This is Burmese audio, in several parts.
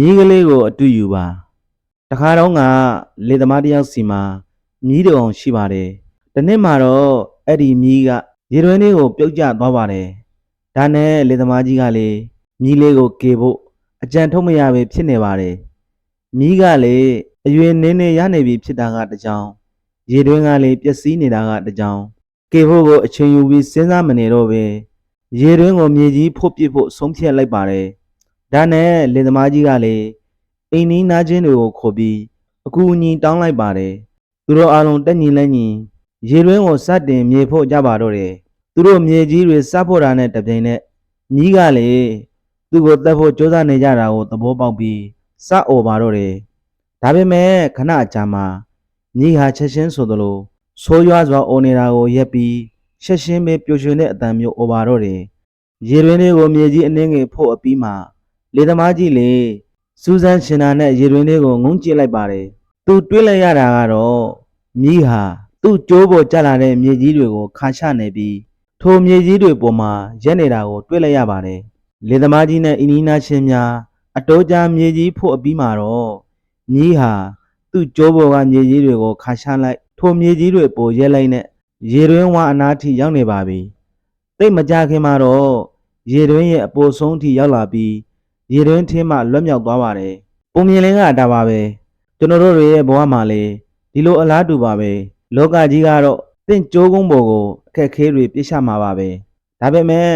မြီးကလေးကိုအတူယူပါတခါတော့ကလေသမားတစ်ယောက်စီမှာမြီးတုံရှိပါတယ်တနေ့မှာတော့အဲ့ဒီမြီးကရေတွင်းလေးကိုပြုတ်ကျသွားပါတယ်ဒါနဲ့လေသမားကြီးကလေမြီးလေးကိုကေဖို့အကြံထုတ်မရပဲဖြစ်နေပါတယ်မြီးကလေအရွယ်နင်းနေရနေပြီဖြစ်တာကတစ်ကြောင်ရေတွင်းကလေပျက်စီးနေတာကတစ်ကြောင်ကေဖို့ကိုအချိန်ယူပြီးစဉ်းစားမနေတော့ပဲရေတွင်းကိုမြေကြီးဖို့ပစ်ဖို့ဆုံးဖြတ်လိုက်ပါတယ် ဒါနဲ့လင်သမားကြီးကလည်းအိမ်နီးနားချင်းတွေကိုခေါ်ပြီးအကူအညီတောင်းလိုက်ပါတယ်သူတို့အားလုံးတက်ညီလက်ညီရေတွင်းကိုစတင်မြေဖို့ကြပါတော့တယ်သူတို့မြေကြီးတွေစဖို့တာနဲ့တပြိုင်နက်မြီးကလည်းသူ့ကိုတက်ဖို့ကြိုးစားနေကြတာကိုသဘောပေါက်ပြီးစအော်ပါတော့တယ်ဒါပေမဲ့ခဏအကြာမှာမြီးဟာချက်ချင်းဆိုသလိုဆိုးရွားစွာအော်နေတာကိုရက်ပြီးချက်ချင်းပဲပျော်ရွှင်တဲ့အတန်မျိုးအော်ပါတော့တယ်ရေတွင်းလေးကိုမြေကြီးအနှင်းငယ်ဖို့အပြီးမှာ လေသမားကြီးလေစူးစမ်းရှင်နာနဲ့ရေတွင်းလေးကိုငုံကြည့်လိုက်ပါတယ်။သူတွေးလိုက်ရတာကတော့မြီးဟာသူ့ကြိုးပေါ်ကျလာတဲ့မြေကြီးတွေကိုခါချနေပြီးထိုမြေကြီးတွေပေါ်မှာရက်နေတာကိုတွေးလိုက်ရပါတယ်။လေသမားကြီးနဲ့အင်းနီးနားချင်းများအတိုးကြားမြေကြီးဖို့အပြီးမှာတော့မြီးဟာသူ့ကြိုးပေါ်ကမြေကြီးတွေကိုခါချလိုက်ထိုမြေကြီးတွေပေါ်ရက်လိုက်နဲ့ရေတွင်းဝအနားထိရောက်နေပါပြီ။တိတ်မကြခင်မှာတော့ရေတွင်းရဲ့အပေါ်ဆုံးထိရောက်လာပြီး ရေတွင်းထင်းမှလွတ်မြောက်သွားပါတယ်။ပုံမြင်လင်းကဒါပါပဲကျွန်တော်တို့တွေရဲ့ဘဝမှာလေဒီလိုအလားတူပါပဲလောကကြီးကတော့တင့်ကြိုးကုန်းပေါ်ကိုအခက်ခဲတွေပြစ်ချမှာပါပဲ။ဒါပေမဲ့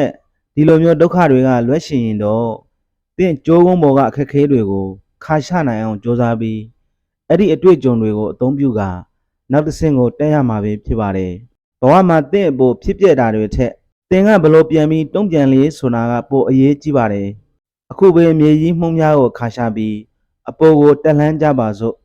ဒီလိုမျိုးဒုက္ခတွေကလွတ်ရှင်ရင်တော့တင့်ကြိုးကုန်းပေါ်ကအခက်ခဲတွေကိုခါချနိုင်အောင်ကြိုးစားပြီးအဲ့ဒီအတွေ့အကြုံတွေကိုအသုံးပြုကာနောက်တစ်ဆင့်ကိုတက်ရမှာပဲဖြစ်ပါတယ်။ဘဝမှာတင့်အပေါ်ဖြစ်ပျက်တာတွေထက်သင်ကဘလို့ပြန်ပြီးတုံ့ပြန်လေးဆိုတာကပိုအရေးကြီးပါတယ် အခုပဲမြေကြီးမှုံးများကိုခါရှာပြီးအပေါ်ကိုတက်လှမ်းကြပါစို့